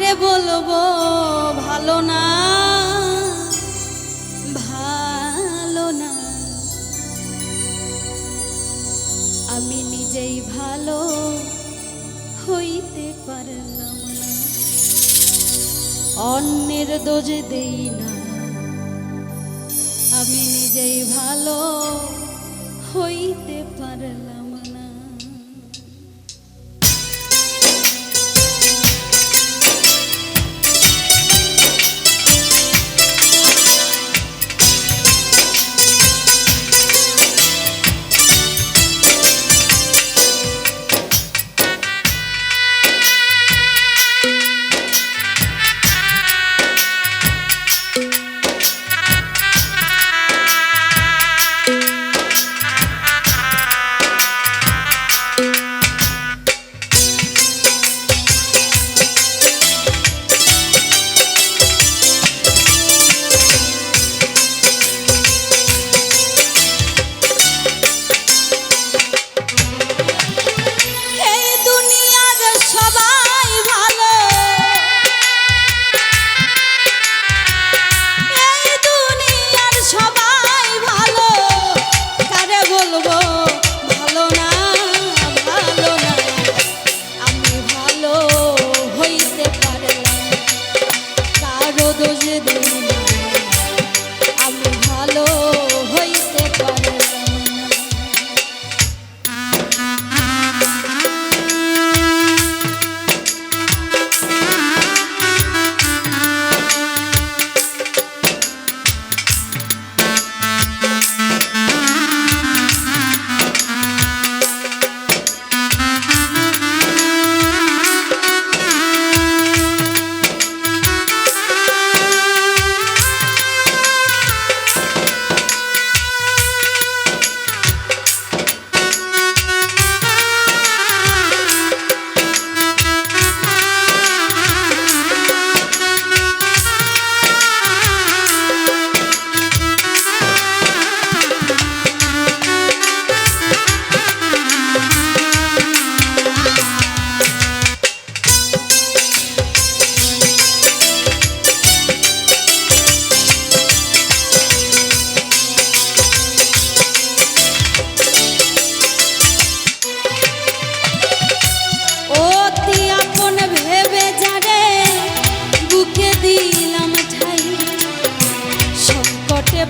কারে বলব? ভালো না। ভালো না। আমি নিজেই ভালো হইতে পারলাম না। অন্যের দোজে দেই না। আমি নিজেই ভালো হইতে পারলাম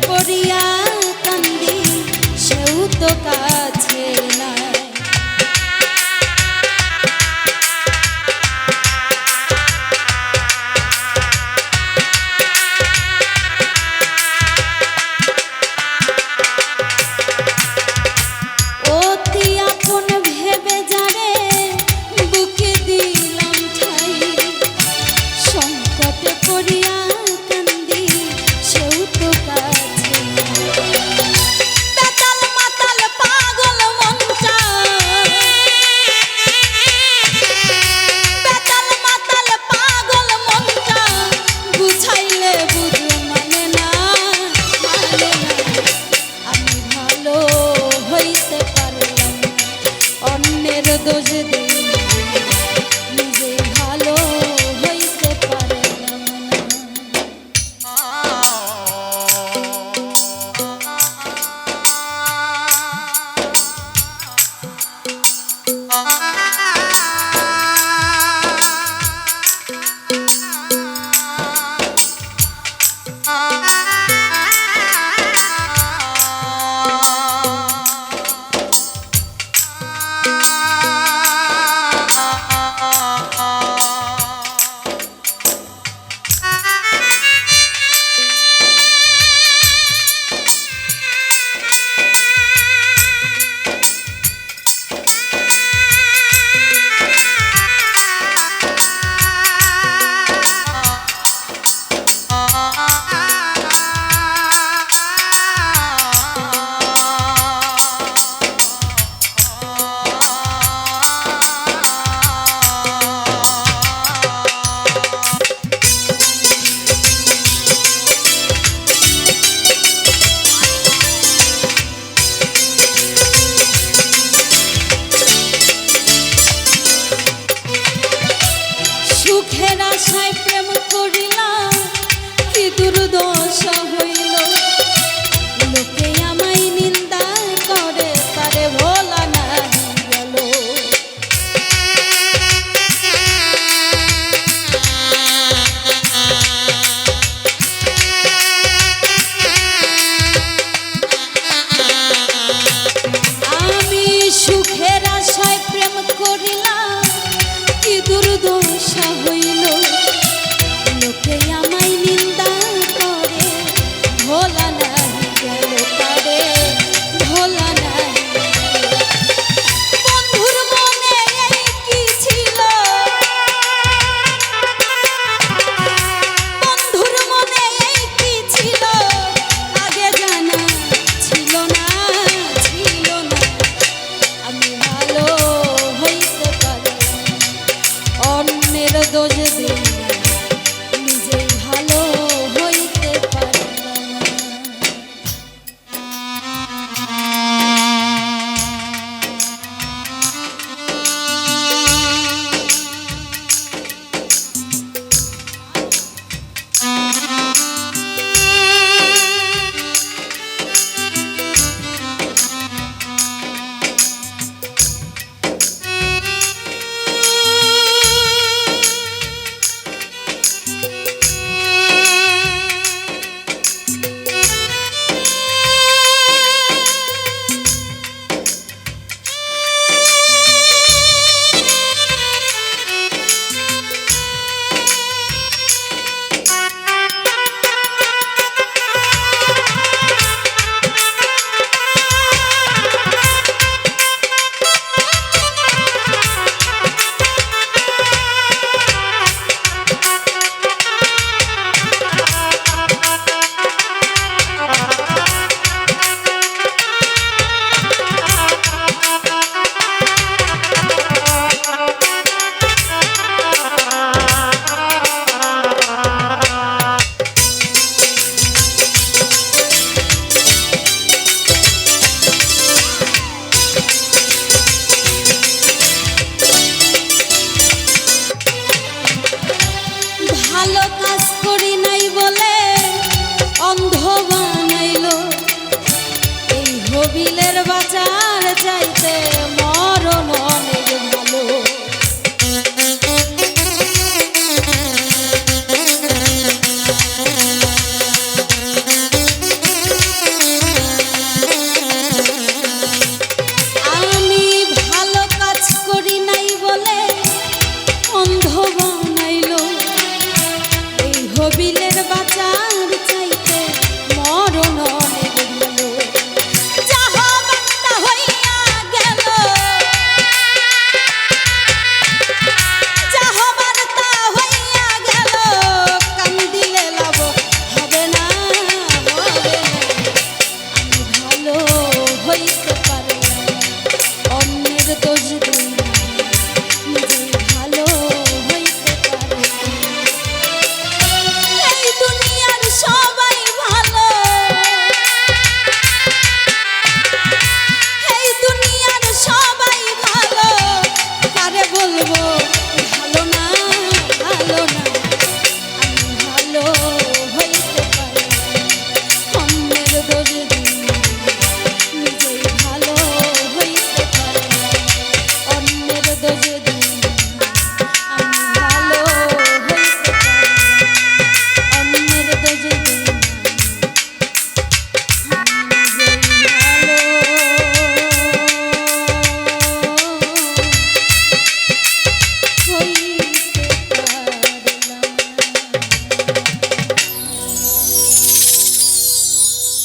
পড়িয়া কান্দি সেও তো কাছে।